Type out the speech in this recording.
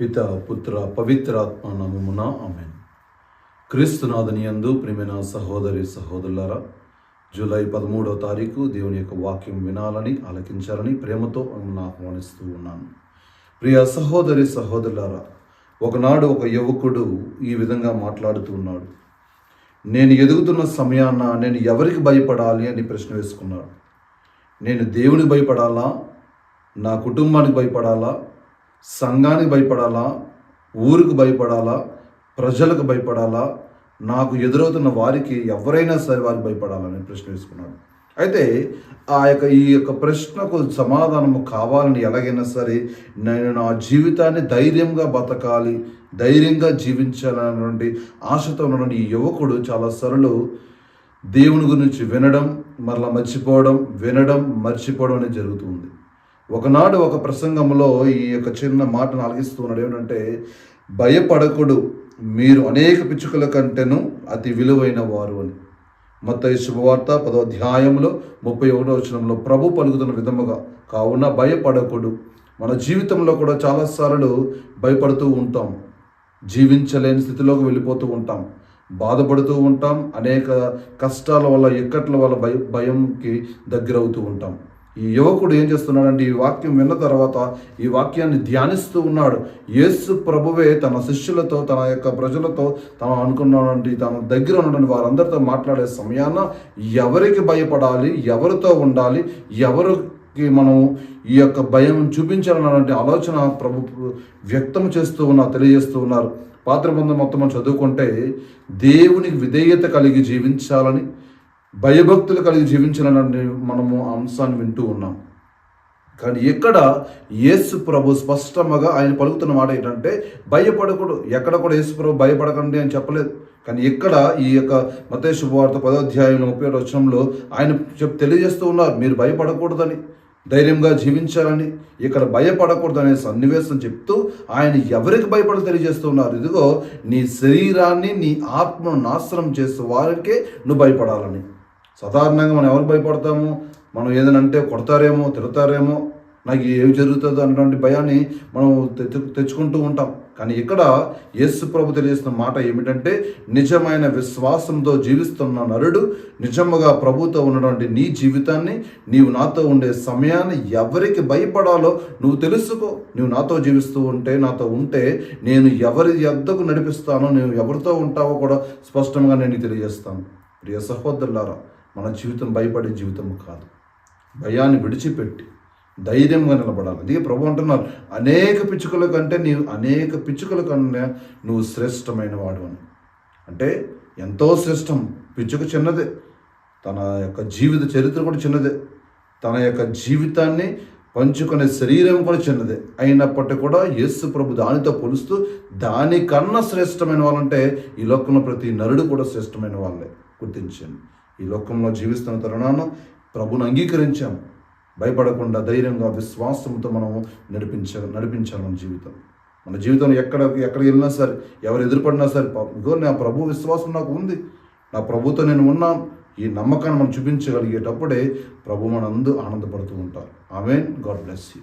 పిత పుత్ర పవిత్రాత్మ నమమున ఆమె క్రీస్తునాథని యందు ప్రియమైన సహోదరి సహోదరులారా జూలై పదమూడవ తారీఖు దేవుని యొక్క వాక్యం వినాలని ఆలకించాలని ప్రేమతో మిమ్మల్ని ఆహ్వానిస్తూ ఉన్నాను. ప్రియ సహోదరి సహోదరులారా ఒకనాడు ఒక యువకుడు ఈ విధంగా మాట్లాడుతూ ఉన్నాడు. నేను ఎదుగుతున్న సమయాన నేను ఎవరికి భయపడాలి? అని ప్రశ్న వేసుకున్నాడు. నేను దేవునికి భయపడాలా? నా కుటుంబానికి భయపడాలా? సంఘానికి భయపడాలా? ఊరికి భయపడాలా? ప్రజలకు భయపడాలా? నాకు ఎదురవుతున్న వారికి ఎవరైనా సరే వారికి భయపడాలని ప్రశ్న వేసుకున్నాడు. అయితే ఆ యొక్క ఈ యొక్క ప్రశ్నకు సమాధానము కావాలని ఎలాగైనా సరే నేను నా జీవితాన్ని ధైర్యంగా బతకాలి ధైర్యంగా జీవించాలన్నటువంటి ఆశతో ఉన్నటువంటి ఈ యువకుడు చాలా సరళు. దేవుని గురించి వినడం మరలా మర్చిపోవడం వినడం మర్చిపోవడం అనేది జరుగుతుంది ఒకనాడు ఒక ప్రసంగంలో ఈ యొక్క చిన్న మాటను ఆలగిస్తున్నాడు ఏమిటంటే భయపడకుడు మీరు అనేక పిచ్చుకల కంటేను అతి విలువైన వారు అని. మొత్త శుభవార్త పదో అధ్యాయంలో ముప్పై ఒకటో వచనంలో ప్రభు పలుకుతున్న విధముగా కావున భయపడకుడు. మన జీవితంలో కూడా చాలాసార్లు భయపడుతూ ఉంటాం. జీవించలేని స్థితిలోకి వెళ్ళిపోతూ ఉంటాం. బాధపడుతూ ఉంటాం. అనేక కష్టాల వల్ల ఇక్కట్ల వల్ల భయ భయంకి దగ్గరవుతూ ఉంటాం. ఈ యువకుడు ఏం చేస్తున్నాడంటే ఈ వాక్యం విన్న తర్వాత ఈ వాక్యాన్ని ధ్యానిస్తూ ఉన్నాడు. యేసు ప్రభువే తన శిష్యులతో తన యొక్క ప్రజలతో తను అనుకున్నటువంటి తన దగ్గర ఉన్నటువంటి వారందరితో మాట్లాడే సమయాన ఎవరికి భయపడాలి ఎవరితో ఉండాలి ఎవరికి మనం ఈ యొక్క భయం చూపించాలన్నటువంటి ఆలోచన ప్రభు వ్యక్తం చేస్తూ ఉన్నారు తెలియజేస్తూ ఉన్నారు. పాత్ర బంధం మొత్తం మనం చదువుకుంటే దేవునికి విధేయత కలిగి జీవించాలని భయభక్తులు కలిగి జీవించాలని మనము అంశాన్ని వింటూ ఉన్నాం. కానీ ఇక్కడ యేసు ప్రభు స్పష్టంగా ఆయన పలుకుతున్న మాట ఏంటంటే భయపడకూడదు. ఎక్కడ కూడా యేసు ప్రభు భయపడకండి అని చెప్పలేదు. కానీ ఇక్కడ ఈ యొక్క మత వార్త పదోధ్యాయంలో ముప్పై ఏడు వచనంలో ఆయన చెప్ తెలియజేస్తూ ఉన్నారు మీరు భయపడకూడదని ధైర్యంగా జీవించాలని. ఇక్కడ భయపడకూడదు అనే సన్నివేశం చెప్తూ ఆయన ఎవరికి భయపడదు తెలియజేస్తున్నారు ఇదిగో నీ శరీరాన్ని నీ ఆత్మను నాశనం చేసే వారికే నువ్వు భయపడాలని. సాధారణంగా మనం ఎవరికి భయపడతాము? మనం ఏదైనా అంటే కొడతారేమో తిడతారేమో నాకు ఏమి జరుగుతుందో అన్నటువంటి భయాన్ని మనం తెచ్చు తెచ్చుకుంటూ ఉంటాం. కానీ ఇక్కడ యేసు ప్రభు తెలియజేసిన మాట ఏమిటంటే నిజమైన విశ్వాసంతో జీవిస్తున్న నరుడు నిజముగా ప్రభుతో ఉన్నటువంటి నీ జీవితాన్ని నీవు నాతో ఉండే సమయాన్ని ఎవరికి భయపడాలో నువ్వు తెలుసుకో. నువ్వు నాతో జీవిస్తూ ఉంటే నాతో ఉంటే నేను ఎవరి ఎద్దకు నడిపిస్తానో నువ్వు ఎవరితో ఉంటావో కూడా స్పష్టంగా నేను తెలియజేస్తాను. ప్రియ సహోదరులారా మన జీవితం భయపడే జీవితం కాదు. భయాన్ని విడిచిపెట్టి ధైర్యంగా నిలబడాలి. అందుకే ప్రభు అంటున్నారు అనేక పిచ్చుకల కంటే నీవు అనేక పిచ్చుకల కన్నా నువ్వు శ్రేష్టమైన వాడు అని. అంటే ఎంతో శ్రేష్టం పిచ్చుక చిన్నదే. తన యొక్క జీవిత చరిత్ర కూడా చిన్నదే. తన యొక్క జీవితాన్ని పంచుకునే శరీరం కూడా చిన్నదే. అయినప్పటికీ కూడా యేసు ప్రభు దానితో పోలుస్తూ దానికన్నా శ్రేష్టమైన వాళ్ళంటే ఈ లోకంలో ప్రతి నరుడు కూడా శ్రేష్టమైన వాళ్ళే గుర్తించండి. ఈ లోకంలో జీవిస్తున్న తరుణాన ప్రభుని అంగీకరించాం. భయపడకుండా ధైర్యంగా విశ్వాసంతో మనం నడిపించ నడిపించాలి మన జీవితం. మన జీవితం ఎక్కడ ఎక్కడికి వెళ్ళినా సరే ఎవరు ఎదురుపడినా సరే నా ప్రభు విశ్వాసం నాకు ఉంది. నా ప్రభుతో నేను ఉన్నాను. ఈ నమ్మకాన్ని మనం చూపించగలిగేటప్పుడే ప్రభు మన అందు ఆనందపడుతూ ఉంటారు. ఆమెన్. God bless you.